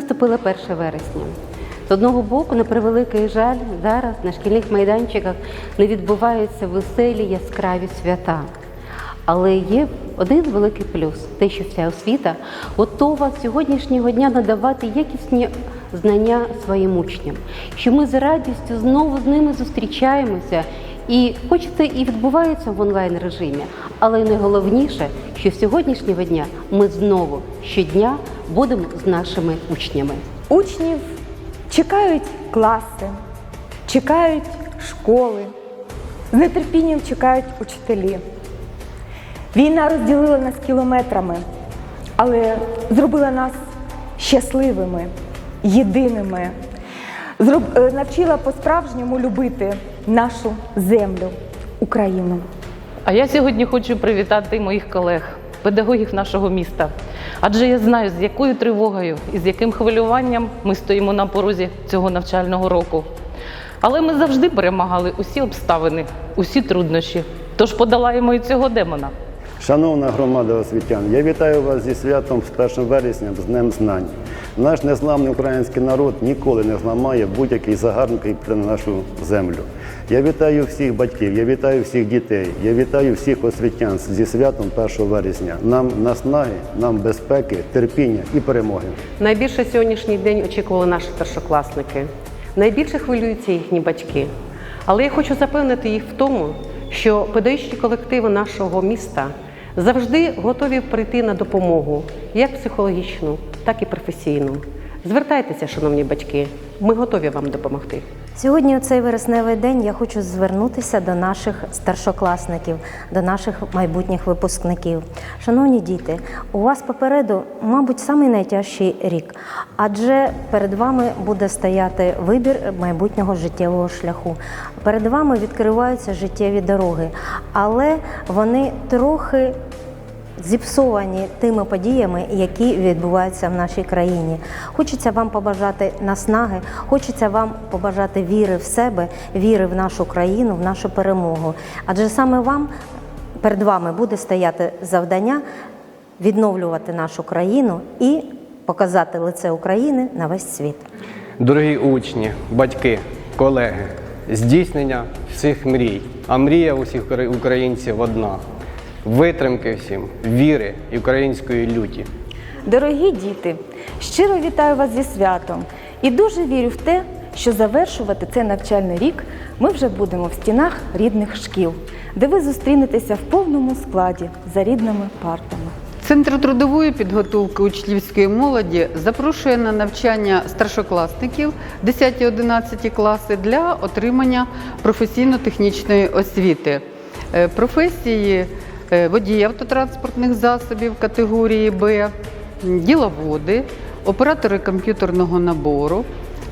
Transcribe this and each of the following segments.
наступило 1 вересня. З одного боку, на превеликий жаль, зараз на шкільних майданчиках не відбуваються веселі яскраві свята. Але є один великий плюс те, що ця освіта готова з сьогоднішнього дня надавати якісні знання своїм учням, що ми з радістю знову з ними зустрічаємося. І хоч і відбувається в онлайн режимі, але найголовніше, що з сьогоднішнього дня ми знову щодня будемо з нашими учнями. Учнів чекають класи, чекають школи, з нетерпінням чекають учителі. Війна розділила нас кілометрами, але зробила нас щасливими, єдиними, Зроб- е, навчила по-справжньому любити нашу землю, Україну. А я сьогодні хочу привітати моїх колег, педагогів нашого міста. Адже я знаю, з якою тривогою і з яким хвилюванням ми стоїмо на порозі цього навчального року. Але ми завжди перемагали усі обставини, усі труднощі. Тож подолаємо і цього демона. Шановна громада освітян, я вітаю вас зі святом з 1 вересня, з Днем Знань. Наш незламний український народ ніколи не зламає будь-який загарбник про нашу землю. Я вітаю всіх батьків, я вітаю всіх дітей, я вітаю всіх освітян зі святом 1 вересня. Нам наснаги, нам безпеки, терпіння і перемоги. Найбільше сьогоднішній день очікували наші старшокласники. Найбільше хвилюються їхні батьки. Але я хочу запевнити їх в тому, що педагогічні колективи нашого міста завжди готові прийти на допомогу, як психологічну, так і професійну. Звертайтеся, шановні батьки, ми готові вам допомогти. Сьогодні, у цей вересневий день, я хочу звернутися до наших старшокласників, до наших майбутніх випускників. Шановні діти, у вас попереду, мабуть, самий найтяжчий рік, адже перед вами буде стояти вибір майбутнього життєвого шляху. Перед вами відкриваються життєві дороги, але вони трохи зіпсовані тими подіями, які відбуваються в нашій країні. Хочеться вам побажати наснаги, хочеться вам побажати віри в себе, віри в нашу країну, в нашу перемогу. Адже саме вам перед вами буде стояти завдання відновлювати нашу країну і показати лице України на весь світ. Дорогі учні, батьки, колеги, здійснення всіх мрій. А мрія усіх українців одна. Витримки всім, віри і української люті. Дорогі діти, щиро вітаю вас зі святом і дуже вірю в те, що завершувати цей навчальний рік ми вже будемо в стінах рідних шкіл, де ви зустрінетеся в повному складі за рідними партами. Центр трудової підготовки учнівської молоді запрошує на навчання старшокласників 10-11 класи для отримання професійно-технічної освіти. Е, Професії водії автотранспортних засобів категорії Б, діловоди, оператори комп'ютерного набору,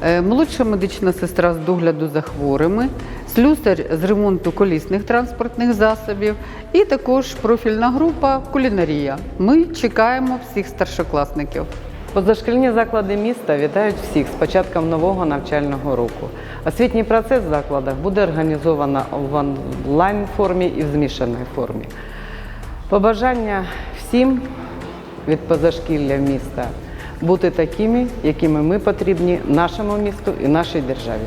е, молодша медична сестра з догляду за хворими, слюсар з ремонту колісних транспортних засобів і також профільна група кулінарія. Ми чекаємо всіх старшокласників. Позашкільні заклади міста вітають всіх з початком нового навчального року. Освітній процес в закладах буде організовано в онлайн формі і в змішаній формі. Побажання всім від позашкілля міста бути такими, якими ми потрібні нашому місту і нашій державі.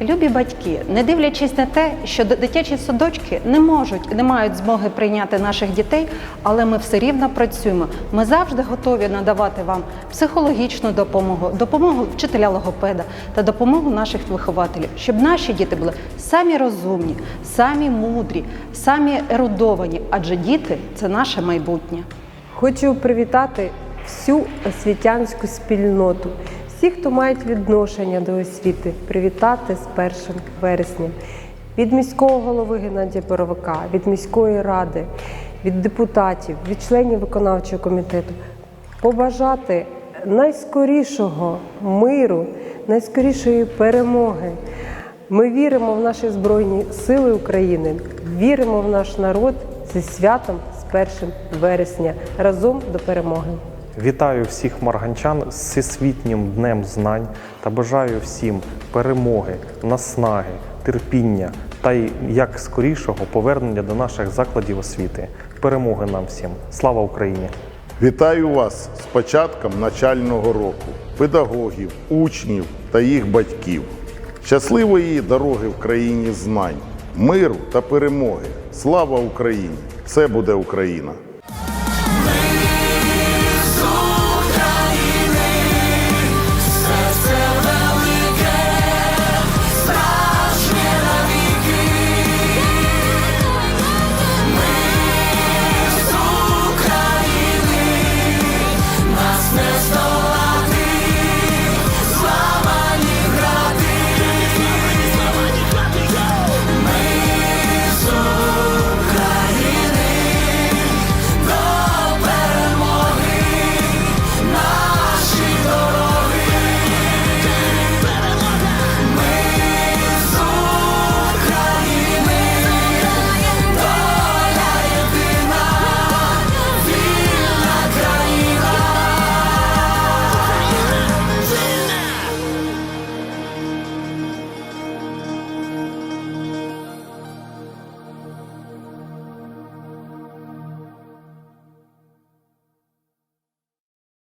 Любі батьки, не дивлячись на те, що дитячі садочки не можуть, не мають змоги прийняти наших дітей, але ми все рівно працюємо. Ми завжди готові надавати вам психологічну допомогу, допомогу вчителя логопеда та допомогу наших вихователів, щоб наші діти були самі розумні, самі мудрі, самі ерудовані, адже діти це наше майбутнє. Хочу привітати всю освітянську спільноту, всіх, хто мають відношення до освіти, привітати з 1 вересня. Від міського голови Геннадія Боровика, від міської ради, від депутатів, від членів виконавчого комітету побажати найскорішого миру, найскорішої перемоги. Ми віримо в наші Збройні Сили України, віримо в наш народ зі святом з 1 вересня разом до перемоги. Вітаю всіх марганчан з всесвітнім днем знань та бажаю всім перемоги, наснаги, терпіння та й як скорішого повернення до наших закладів освіти. Перемоги нам всім! Слава Україні! Вітаю вас з початком навчального року, педагогів, учнів та їх батьків. Щасливої дороги в країні знань, миру та перемоги. Слава Україні! Це буде Україна!